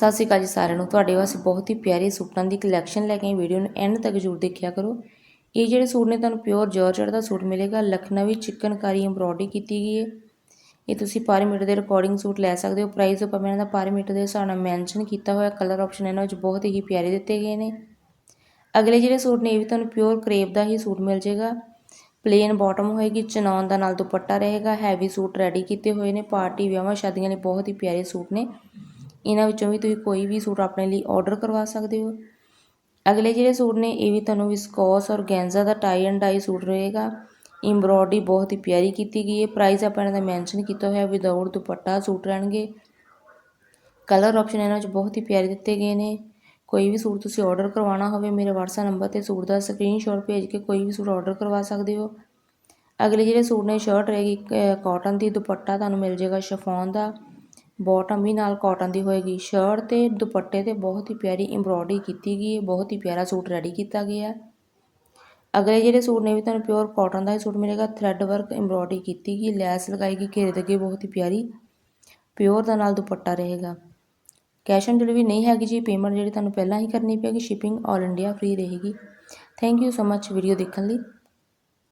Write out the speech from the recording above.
ਸਤਿ ਸ਼੍ਰੀ ਅਕਾਲ ਜੀ ਸਾਰਿਆਂ ਨੂੰ। ਤੁਹਾਡੇ ਵਾਸਤੇ ਬਹੁਤ ਹੀ ਪਿਆਰੇ ਸੂਟਾਂ ਦੀ ਕਲੈਕਸ਼ਨ ਲੈ ਕੇ ਆਈ ਵੀਡੀਓ ਨੂੰ ਐਂਡ ਤੱਕ ਜ਼ਰੂਰ ਦੇਖਿਆ ਕਰੋ। ਇਹ ਜਿਹੜੇ ਸੂਟ ਨੇ, ਤੁਹਾਨੂੰ ਪਿਓਰ ਜਾਰਜਟ ਦਾ ਸੂਟ ਮਿਲੇਗਾ। ਲਖਨਵੀ ਚਿਕਨਕਾਰੀ ਐਮਬ੍ਰੋਇਡਰੀ ਕੀਤੀ ਗਈ ਹੈ। ਇਹ ਤੁਸੀਂ ਪਰ ਮੀਟਰ ਦੇ ਰਿਕਾਰਡਿੰਗ ਸੂਟ ਲੈ ਸਕਦੇ ਹੋ। ਪ੍ਰਾਈਸ ਉੱਪਰ ਮੈਂ ਇਹਨਾਂ ਦਾ ਪਰ ਮੀਟਰ ਦੇ ਹਿਸਾਬ ਨਾਲ ਮੈਂਸ਼ਨ ਕੀਤਾ ਹੋਇਆ ਕਲਰ ਆਪਸ਼ਨ ਇਹਨਾਂ ਵਿੱਚ ਬਹੁਤ ਹੀ ਪਿਆਰੇ ਦਿੱਤੇ ਗਏ ਨੇ। ਅਗਲੇ ਜਿਹੜੇ ਸੂਟ ਨੇ, ਇਹ ਵੀ ਤੁਹਾਨੂੰ ਪਿਓਰ ਕਰੇਪ ਦਾ ਹੀ ਸੂਟ ਮਿਲ ਜਾਏਗਾ। ਪਲੇਨ ਬਾਟਮ ਹੋਏਗੀ, ਚਨੌਨ ਦਾ ਨਾਲ ਦੁਪੱਟਾ ਰਹੇਗਾ। ਹੈਵੀ ਸੂਟ ਰੈਡੀ ਕੀਤੇ ਹੋਏ ਨੇ। ਪਾਰਟੀ ਵਿਆਹਾਂ ਸ਼ਾਦੀਆਂ ਲਈ ਬਹੁਤ ਹੀ ਪਿਆਰੇ ਸੂਟ ਨੇ। ਇਹਨਾਂ ਵਿੱਚੋਂ ਵੀ ਤੁਸੀਂ ਕੋਈ ਵੀ ਸੂਟ ਆਪਣੇ ਲਈ ਆਰਡਰ ਕਰਵਾ ਸਕਦੇ ਹੋ। ਅਗਲੇ ਜਿਹੜੇ ਸੂਟ ਨੇ, ਇਹ ਵੀ ਤੁਹਾਨੂੰ ਵਿਸਕੋਸ ਔਰ ਗੈਂਜ਼ਾ ਦਾ ਟਾਈ ਐਂਡ ਡਾਈ ਸੂਟ ਰਹੇਗਾ। ਐਮਬ੍ਰੋਇਡਰੀ ਬਹੁਤ ਹੀ ਪਿਆਰੀ ਕੀਤੀ ਗਈ ਹੈ। ਪ੍ਰਾਈਸ ਆਪਾਂ ਇਹਨਾਂ ਦਾ ਮੈਂਸ਼ਨ ਕੀਤਾ ਹੋਇਆ ਵਿਦਆਊਟ ਦੁਪੱਟਾ ਸੂਟ ਰਹਿਣਗੇ। ਕਲਰ ਆਪਸ਼ਨ ਇਹਨਾਂ ਵਿੱਚ ਬਹੁਤ ਹੀ ਪਿਆਰੇ ਦਿੱਤੇ ਗਏ ਨੇ। ਕੋਈ ਵੀ ਸੂਟ ਤੁਸੀਂ ਆਰਡਰ ਕਰਵਾਉਣਾ ਹੋਵੇ, ਮੇਰੇ WhatsApp ਨੰਬਰ ਤੇ ਸੂਟ ਦਾ ਸਕਰੀਨਸ਼ਾਟ ਭੇਜ ਕੇ ਕੋਈ ਵੀ ਸੂਟ ਆਰਡਰ ਕਰਵਾ ਸਕਦੇ ਹੋ। ਅਗਲੇ ਜਿਹੜੇ ਸੂਟ ਨੇ ਸ਼ਰਟ ਰਹੇਗੀ ਕਾਟਨ ਦੀ ਦੁਪੱਟਾ ਤੁਹਾਨੂੰ ਮਿਲ ਜਾਏਗਾ ਸ਼ਫੋਨ ਦਾ। ਬੋਟਮ ਵੀ ਨਾਲ ਕਾਟਨ ਦੀ ਹੋਏਗੀ। ਸ਼ਰਟ ਤੇ ਦੁਪੱਟੇ ਤੇ ਬਹੁਤ ਹੀ ਪਿਆਰੀ ਐਮਬ੍ਰੋਇਡਰੀ ਕੀਤੀ ਗਈ ਹੈ। ਬਹੁਤ ਹੀ ਪਿਆਰਾ ਸੂਟ ਰੈਡੀ ਕੀਤਾ ਗਿਆ ਅਗਲੇ ਜਿਹੜੇ ਸੂਟ ਨੇ ਵੀ ਤੁਹਾਨੂੰ ਪਿਓਰ ਕਾਟਨ ਦਾ ਹੀ ਸੂਟ ਮਿਲੇਗਾ। ਥ੍ਰੈਡ ਵਰਕ ਐਮਬ੍ਰੋਇਡਰੀ ਕੀਤੀ ਗਈ, ਲੈਸ ਲਗਾਈ ਗਈ, ਘੇਰੇ ਦੇ ਅੱਗੇ ਬਹੁਤ ਹੀ ਪਿਆਰੀ ਪਿਓਰ ਦਾ ਨਾਲ ਦੁਪੱਟਾ ਰਹੇਗਾ। ਕੈਸ਼ ਔਨ ਡਿਲੀਵਰੀ ਨਹੀਂ ਹੈਗੀ ਜੀ। ਪੇਮੈਂਟ ਜਿਹੜੀ ਤੁਹਾਨੂੰ ਪਹਿਲਾਂ ਹੀ ਕਰਨੀ ਪਏਗੀ। ਸ਼ਿਪਿੰਗ ਆਲ ਇੰਡੀਆ ਫ੍ਰੀ ਰਹੇਗੀ। Thank you so much video ਦੇਖਣ ਲਈ।